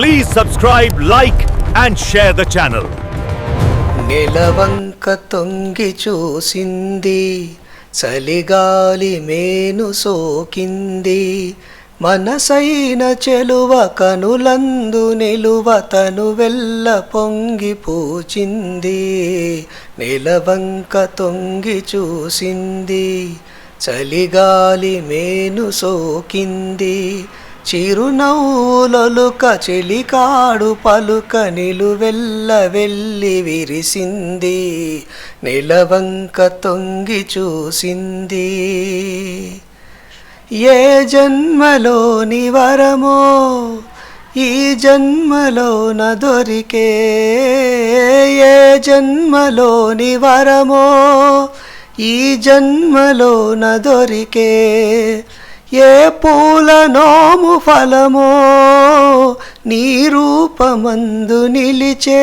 Please subscribe like and share the channel నెలవంక తొంగి చూసింది చలిగాలి మేను సోకింది. మనసైన చెలువ కనులందు నిలువ తను వెల్ల పొంగి పూచింది. నిలవంక తొంగి చూసింది చలిగాలి మేను సోకింది. చిరునవ్వులొలుక చెలికాడు పలుక నిలువెల్ల వెళ్ళి విరిసింది. నిలవంక తొంగి చూసింది. ఏ జన్మలోని వరమో ఈ జన్మలోన దొరికే. ఏ జన్మలోని వరమో ఈ జన్మలోన దొరికే. ఏ పూల నోము ఫలమో నీ రూపమందు నిలిచే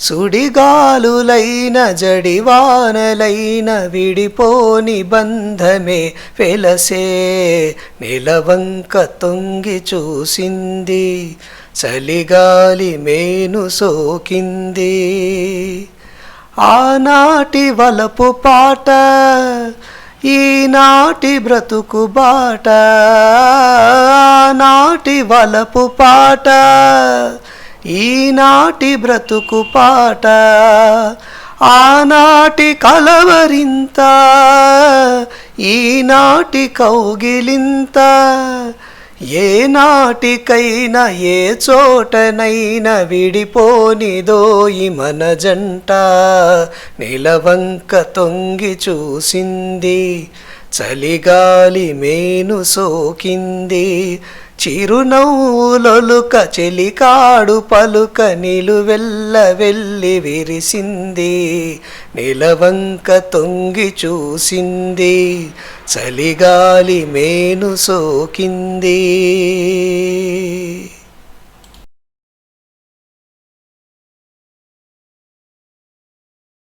సుడిగాలులైన జడివానలైన విడిపోని బంధమే వెలసే నిలవంక తొంగి చూసింది చలిగాలి మేను సోకింది. ఆనాటి వలపు పాట ఈనాటి బ్రతుకు బాట నాటి వలపు పాట ఈనాటి బ్రతుకు పాట ఆనాటి కలవరింత ఈనాటి కౌగిలింత ఏ నాటికైనా ఏ చోటనైనా విడిపోనిదోయి మన జంట. నిలవంక తొంగి చూసింది చలిగాలి మేను సోకింది. చిరునవ్వులొలుక చెలికాడు పలుక నిలువెల్ల వెళ్ళి విరిసింది. నిలవంక తొంగి చూసింది. చలిగాలి మేను సోకింది.